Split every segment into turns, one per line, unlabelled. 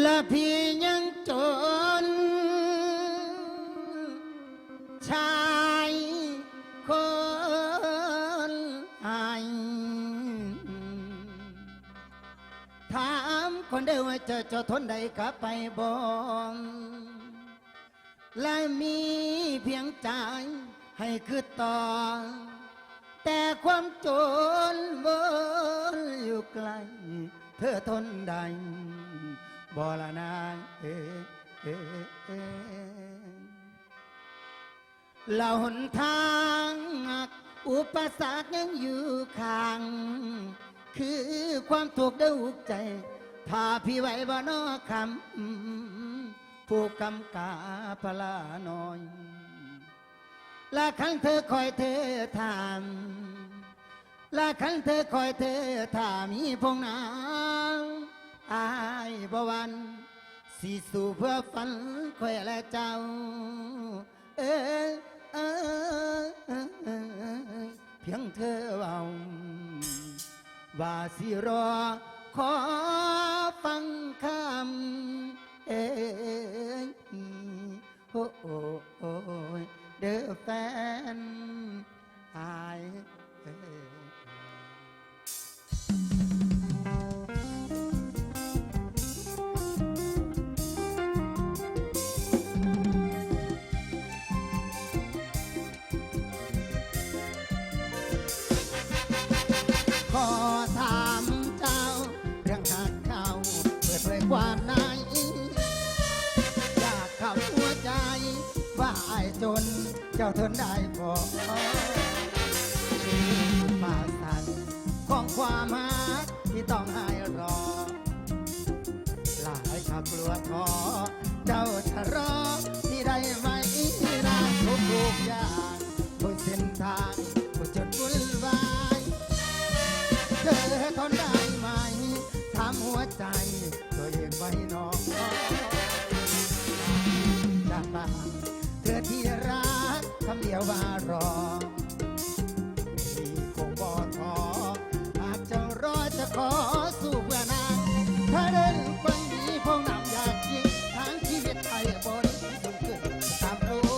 และพี่ยังจน ชายคนอถามคนเดียวว่าจะจะทนได้กับไปบ่และมีเพียงใจให้คือต่อ แต่ความจนวนอยู่ไกล เธอทนได้ บ่ละนายเอเอเอ๊ะเราหนทางอุปสรรคยังอยู่ข้าง คือความถูกข์เดือุกใจ ถ้าพี่ไหวบ่นอคำผู้กำกาพลาน้อยและครั้งเธอคอยเธอถามและครั้งเธอคอยเธอถามมีพงนา อายบวันสีสู่เพื่อฝันคอยและเจ้า เออเออเพียงเธอเบาว่าสิรอขอฟังคำ เปิดเผยควาไหนอยากขับหัวใจ ว่าไอ้จน เจ้าทนได้บอกมาสั่นของความหักที่ต้องให้รอ หลายขับกลัวท้อเจ้าจะรอที่ได้ไหมามหัวใจตัวเองไว้นอกจากบ้านเธอที่รักคำเดียวว่ารอที่คงบ่ทอหากจะรอจะขอสู้เพื่อนางถ้าเดินฟังดีพงนำอยากยิงทางชีวิตไทยบนสูงขึ้นตามรู้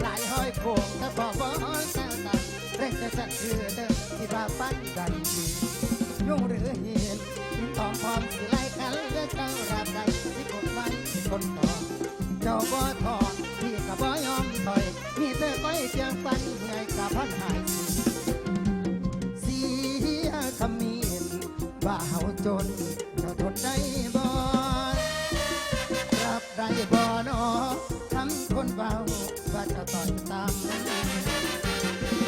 หลายห้อยโค้งถ้าบอกว่าแซวกันเร่งจะจัดคือเดิมที่ว่าปั้นดันดียุ่งหรือเห็น ต้องพร้อมสิไล่กันเลือกเจ้ารับใดที่กดไว้คนต่อเจ้าบ่ทอดพี่ก็บ่ยอมถอยมีเธอก้อยเพียงฟันเหนื่อยกับพันหายเสียคำมีนว่าเฮาจนเจ้าทนได้บ่รับได้บ่นอทำคนเบาว่าจะต่อยตาม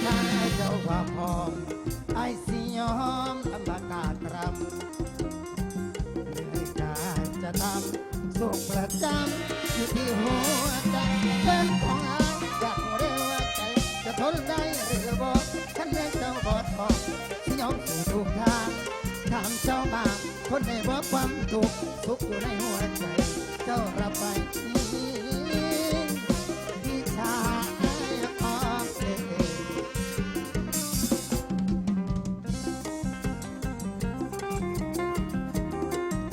ถ้าเจ้าว่าพร้อม สุขประจำอยู่ที่หัวใจเป็นของอายอยากเรียกว่าใจ จะทนได้หรือบ่ฉันเรียกเจ้าบอดทองสิยอมสู่ทุกทางถามเจ้าบางคนในบอกความทุกข์ทุกอยู่ในหัวใจ เจ้ารับไป